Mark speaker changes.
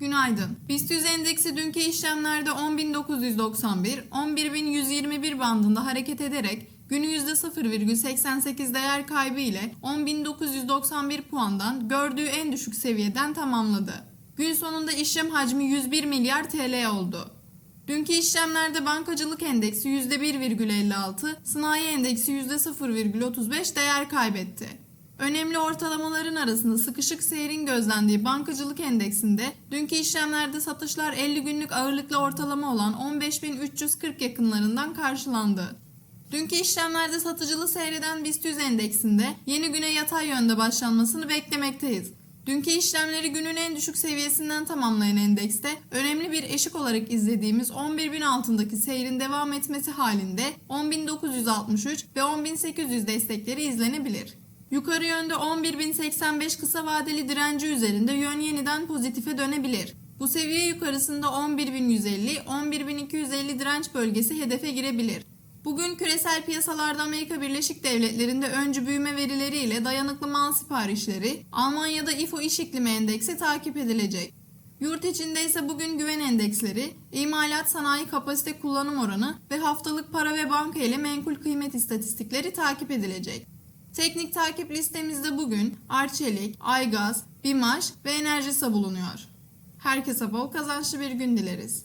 Speaker 1: Günaydın. BIST 100 endeksi dünkü işlemlerde 10.991, 11.121 bandında hareket ederek günü %0,88 değer kaybı ile 10.991 puandan gördüğü en düşük seviyeden tamamladı. Gün sonunda işlem hacmi 101 milyar TL oldu. Dünkü işlemlerde bankacılık endeksi %1,56, sanayi endeksi %0,35 değer kaybetti. Önemli ortalamaların arasında sıkışık seyrin gözlendiği bankacılık endeksinde dünkü işlemlerde satışlar 50 günlük ağırlıklı ortalama olan 15.340 yakınlarından karşılandı. Dünkü işlemlerde satıcılı seyreden BIST 100 endeksinde yeni güne yatay yönde başlanmasını beklemekteyiz. Dünkü işlemleri günün en düşük seviyesinden tamamlayan endekste önemli bir eşik olarak izlediğimiz 11.000 altındaki seyrin devam etmesi halinde 10.963 ve 10.800 destekleri izlenebilir. Yukarı yönde 11.085 kısa vadeli direnci üzerinde yön yeniden pozitife dönebilir. Bu seviye yukarısında 11.150, 11.250 direnç bölgesi hedefe girebilir. Bugün küresel piyasalarda Amerika Birleşik Devletleri'nde öncü büyüme verileriyle dayanıklı mal siparişleri, Almanya'da İFO İş İklimi Endeksi takip edilecek. Yurt içinde ise bugün güven endeksleri, imalat sanayi kapasite kullanım oranı ve haftalık para ve banka ile menkul kıymet istatistikleri takip edilecek. Teknik takip listemizde bugün Arçelik, Aygaz, Bimaş ve Enerjisa bulunuyor. Herkese bol kazançlı bir gün dileriz.